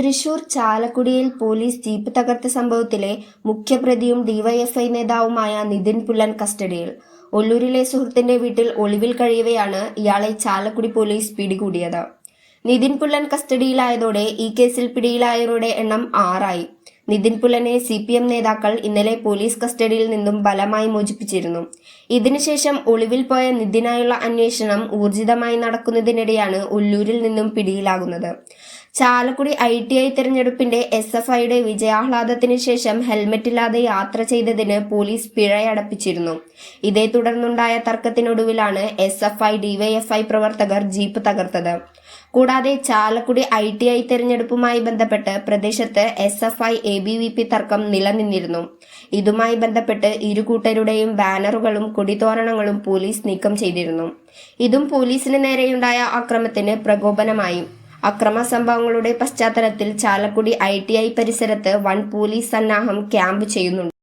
തൃശൂർ ചാലക്കുടിയിൽ police jeep തകർത്ത സംഭവത്തിലെ മുഖ്യപ്രതിയും DYFI നേതാവുമായ നിതിൻ പുല്ലൻ കസ്റ്റഡിയിൽ. ഒല്ലൂരിലെ സുഹൃത്തിന്റെ വീട്ടിൽ ഒളിവിൽ കഴിയവെയാണ് ഇയാളെ ചാലക്കുടി പോലീസ് പിടികൂടിയത്. നിതിൻ പുല്ലൻ കസ്റ്റഡിയിലായതോടെ ഈ കേസിൽ പിടിയിലായവരുടെ എണ്ണം ആറായി. നിതിൻ പുലനെ സി പി എം നേതാക്കൾ ഇന്നലെ പോലീസ് കസ്റ്റഡിയിൽ നിന്നും ബലമായി മോചിപ്പിച്ചിരുന്നു. ഇതിനുശേഷം ഒളിവിൽ പോയ നിതിനായുള്ള അന്വേഷണം ഊർജിതമായി നടക്കുന്നതിനിടെയാണ് ഉല്ലൂരിൽ നിന്നും പിടിയിലാകുന്നത്. ചാലക്കുടി ഐ ടി ഐ തെരഞ്ഞെടുപ്പിന്റെ എസ് എഫ് ഐയുടെ വിജയാഹ്ലാദത്തിന് ശേഷം ഹെൽമറ്റില്ലാതെ യാത്ര ചെയ്തതിന് പോലീസ് പിഴയടപ്പിച്ചിരുന്നു. ഇതേ തുടർന്നുണ്ടായ തർക്കത്തിനൊടുവിലാണ് എസ് എഫ് ഐ ഡിവൈഎഫ്ഐ പ്രവർത്തകർ ജീപ്പ് തകർത്തത്. കൂടാതെ ചാലക്കുടി ഐ ടി ഐ തെരഞ്ഞെടുപ്പുമായി ബന്ധപ്പെട്ട് പ്രദേശത്ത് S F I A B V P തർക്കം നിലനിന്നിരുന്നു. ഇതുമായി ബന്ധപ്പെട്ട് ഇരു കൂട്ടരുടെയും ബാനറുകളും കൊടിതോരണങ്ങളും പോലീസ് നീക്കം ചെയ്തിരുന്നു. ഇതും പോലീസിന് നേരെയുണ്ടായ ആക്രമത്തിന് പ്രകോപനമായി. അക്രമ സംഭവങ്ങളുടെ പശ്ചാത്തലത്തിൽ ചാലക്കുടി ഐ ടി ഐ പരിസരത്ത് വൻ പോലീസ് സന്നാഹം ക്യാമ്പ് ചെയ്യുന്നുണ്ട്.